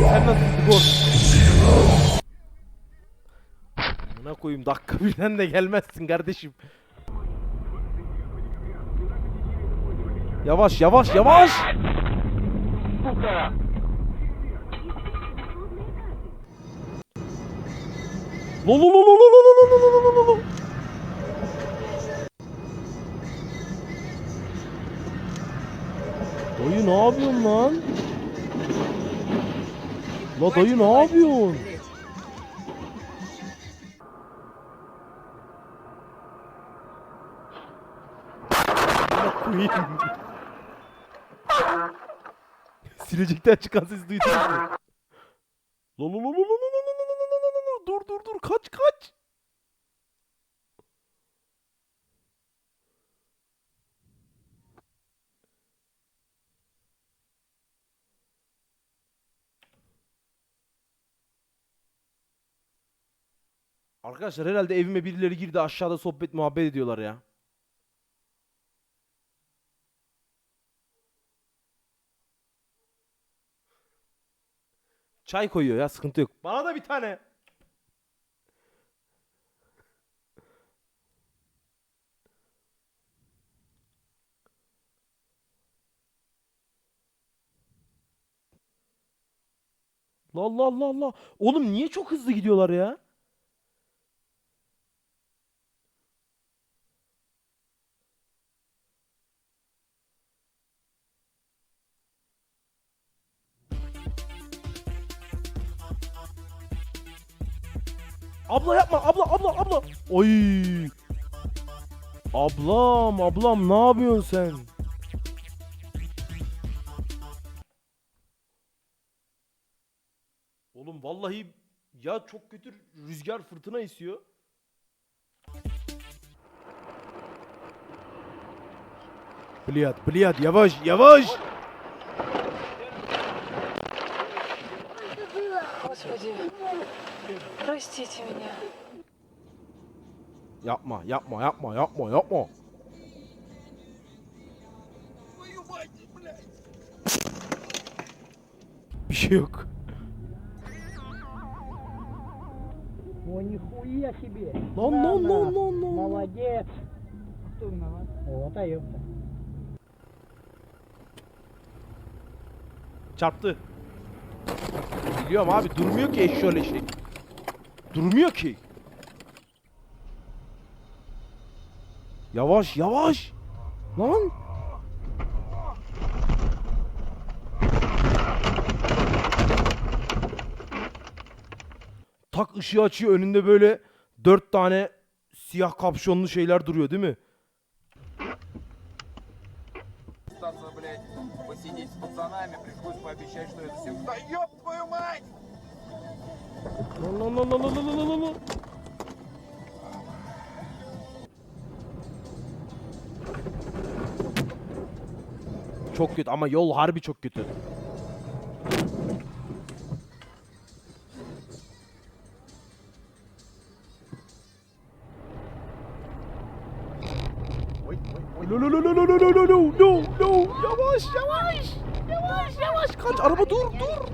Sen nasıl gol? Buna koyayım dakika birden de gelmezsin kardeşim. Yavaş yavaş yavaş. Lo lo lo lo lo lo lo lo lo lo lo. Dayı ne yapıyorsun lan? La dayı ne yapıyorsun? Silecekten çıkan sesi duydunuz mu? Lo lo lo lo lo lo lo lo lo lo lo lo Dur dur dur kaç kaç. Arkadaşlar herhalde evime birileri girdi aşağıda sohbet muhabbet ediyorlar ya. Çay koyuyor ya sıkıntı yok. Bana da bir tane. La Allah Allah Allah. Oğlum niye çok hızlı gidiyorlar ya? Abla yapma abla abla abla. Oy. Ablam ablam ne yapıyorsun sen? Oğlum vallahi ya çok kötü rüzgar fırtına esiyor. Bliyat bliyat yavaş yavaş. простите меня. Yapma yapma yapma yapma yapma. Bir şey yok. О, нихуя себе! Lan Да, lan да. lan lan lan. Молодец! Кто виноват? Вот, а ёпта. Çarptı. Biliyorum abi durmuyor ki eşşoğlu şey. Durmuyor ki. Yavaş yavaş. Lan. Tak ışığı açıyor önünde böyle dört tane siyah kapşonlu şeyler duruyor değil mi? остаться, блядь, посидеть с пацанами, пришлось пообещать, что это всем... Да ёб твою мать! Lan lan lan lan lan lan lan. Çok kötü ama yol harbi çok kötü. No no no no no no no no no no yavaş yavaş yavaş yavaş kaç araba dur dur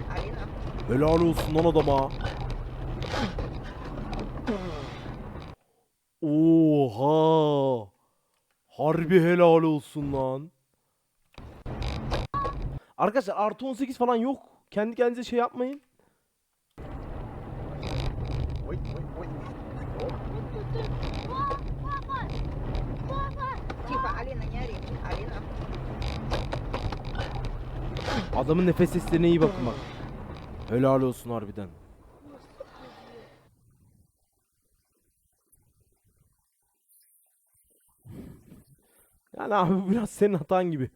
Helal olsun lan adama Oha. Harbi helal olsun lan. Arkadaşlar artı 18 falan yok. Kendi kendinize şey yapmayın. Adamın nefes seslerine iyi bakın bak. Helal olsun harbiden. Yani abi biraz senin hatan gibi.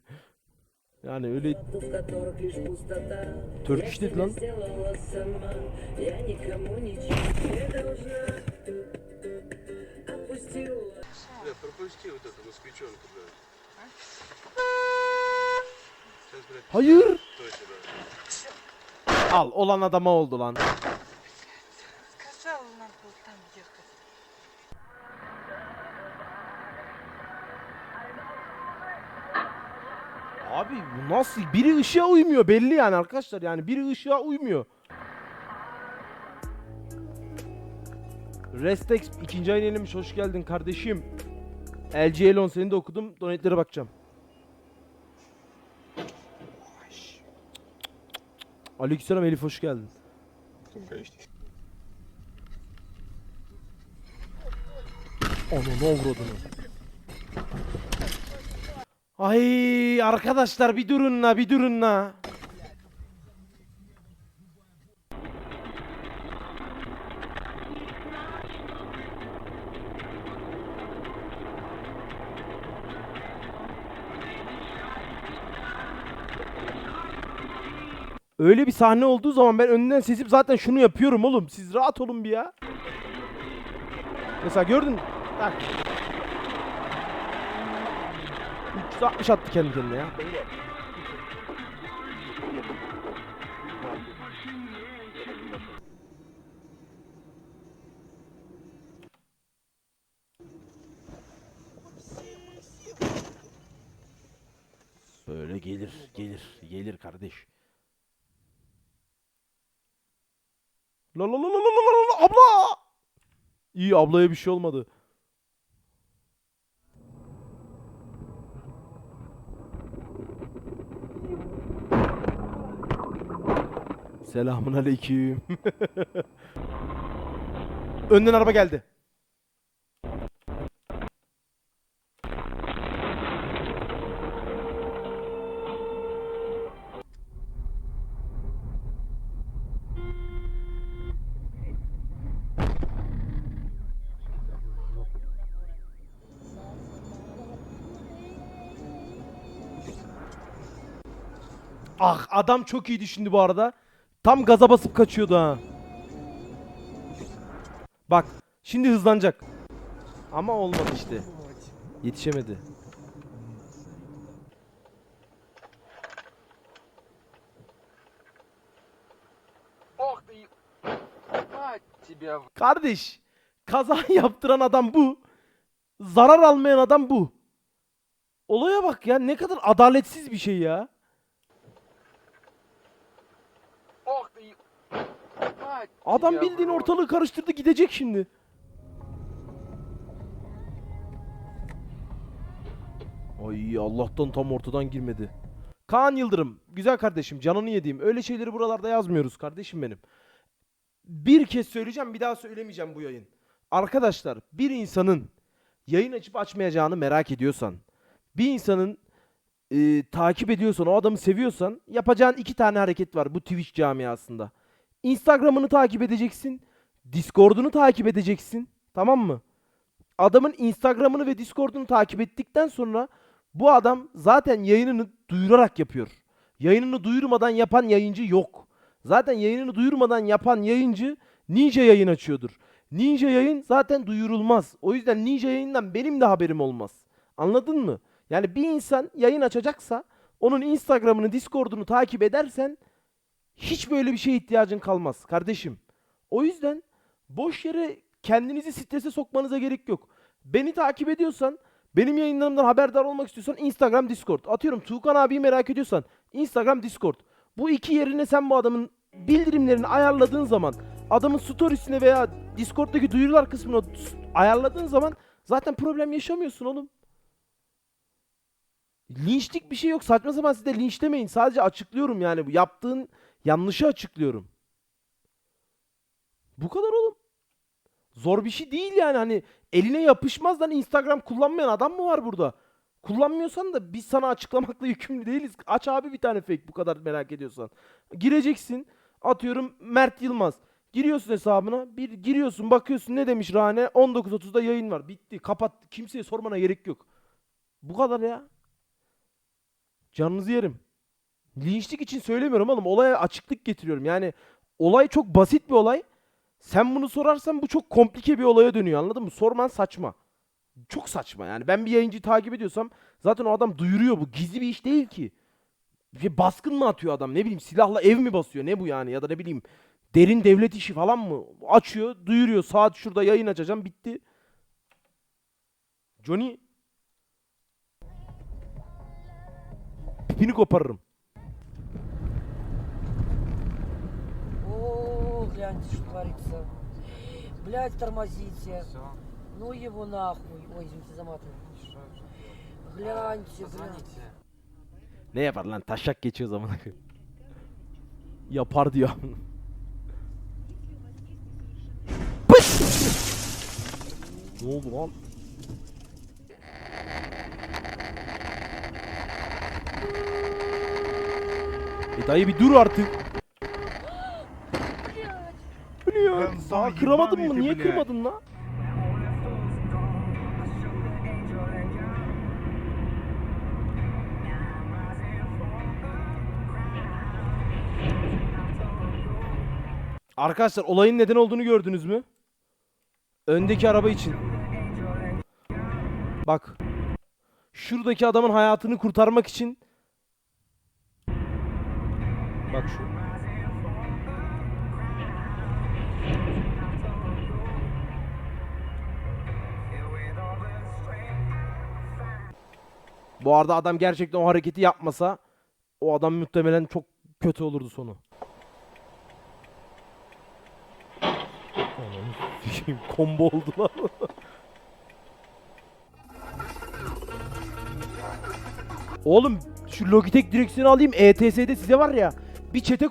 Yani öyle... Türk işledi lan. Hayır. Al olan adama oldu lan. nasıl biri ışığa uymuyor belli yani arkadaşlar yani biri ışığa uymuyor. Restex ikinci ayın yenilmiş hoş geldin kardeşim. LG Elon seni de okudum. Donate'lere bakacağım. Aleykümselam Elif hoş geldin. Onu ne avradını. Ay arkadaşlar bir durun la bir durun la. Öyle bir sahne olduğu zaman ben önünden sesip zaten şunu yapıyorum oğlum. Siz rahat olun bir ya. Mesela gördün? Bak. 360 attı kendi kendine ya. Böyle gelir, gelir, gelir kardeş. La la la la la la la la abla! İyi ablaya bir şey olmadı. Selamun aleyküm. Önden araba geldi. Ah adam çok iyi düşündü bu arada. Tam gaza basıp kaçıyordu ha. Bak şimdi hızlanacak. Ama olmadı işte. Yetişemedi. Kardeş kaza yaptıran adam bu. Zarar almayan adam bu. Olaya bak ya ne kadar adaletsiz bir şey ya. Adam bildiğin ortalığı karıştırdı gidecek şimdi. Ay Allah'tan tam ortadan girmedi. Kaan Yıldırım. Güzel kardeşim canını yediğim. Öyle şeyleri buralarda yazmıyoruz kardeşim benim. Bir kez söyleyeceğim bir daha söylemeyeceğim bu yayın. Arkadaşlar bir insanın yayın açıp açmayacağını merak ediyorsan. Bir insanın e, takip ediyorsan o adamı seviyorsan yapacağın iki tane hareket var bu Twitch camiasında. Instagram'ını takip edeceksin. Discord'unu takip edeceksin. Tamam mı? Adamın Instagram'ını ve Discord'unu takip ettikten sonra bu adam zaten yayınını duyurarak yapıyor. Yayınını duyurmadan yapan yayıncı yok. Zaten yayınını duyurmadan yapan yayıncı Ninja yayın açıyordur. Ninja yayın zaten duyurulmaz. O yüzden Ninja yayından benim de haberim olmaz. Anladın mı? Yani bir insan yayın açacaksa onun Instagram'ını, Discord'unu takip edersen hiç böyle bir şeye ihtiyacın kalmaz kardeşim. O yüzden boş yere kendinizi strese sokmanıza gerek yok. Beni takip ediyorsan, benim yayınlarımdan haberdar olmak istiyorsan Instagram, Discord. Atıyorum Tuğkan abiyi merak ediyorsan Instagram, Discord. Bu iki yerine sen bu adamın bildirimlerini ayarladığın zaman, adamın storiesine veya Discord'daki duyurular kısmına ayarladığın zaman zaten problem yaşamıyorsun oğlum. Linçlik bir şey yok. Saçma sapan siz linçlemeyin. Sadece açıklıyorum yani. Bu yaptığın yanlışı açıklıyorum. Bu kadar oğlum. Zor bir şey değil yani hani eline yapışmaz lan Instagram kullanmayan adam mı var burada? Kullanmıyorsan da biz sana açıklamakla yükümlü değiliz. Aç abi bir tane fake bu kadar merak ediyorsan. Gireceksin. Atıyorum Mert Yılmaz. Giriyorsun hesabına. Bir giriyorsun bakıyorsun ne demiş Rane? 19.30'da yayın var. Bitti. Kapat. Kimseye sormana gerek yok. Bu kadar ya. Canınızı yerim. Linçlik için söylemiyorum oğlum. Olaya açıklık getiriyorum. Yani olay çok basit bir olay. Sen bunu sorarsan bu çok komplike bir olaya dönüyor anladın mı? Sorman saçma. Çok saçma yani. Ben bir yayıncıyı takip ediyorsam zaten o adam duyuruyor bu. Gizli bir iş değil ki. Bir baskın mı atıyor adam ne bileyim silahla ev mi basıyor ne bu yani ya da ne bileyim derin devlet işi falan mı? Açıyor duyuruyor saat şurada yayın açacağım bitti. Johnny pipini koparırım. О, гляньте, что творится. Блядь, тормозите. Все, Ну его нахуй. Ой, извините за маты. что же. Гляньте, блядь. Позвоните. Ne yapar lan? Taşak geçiyor zaman. Yapar diyor. Pıs! ne oldu lan? E dayı bir dur artık. Daha kıramadın mı? Niye kırmadın lan? Arkadaşlar olayın neden olduğunu gördünüz mü? Öndeki araba için. Bak. Şuradaki adamın hayatını kurtarmak için Bak şu. Bu arada adam gerçekten o hareketi yapmasa o adam muhtemelen çok kötü olurdu sonu. Combo oldu lan. Oğlum şu Logitech direksiyonu alayım ETS'de size var ya bir çete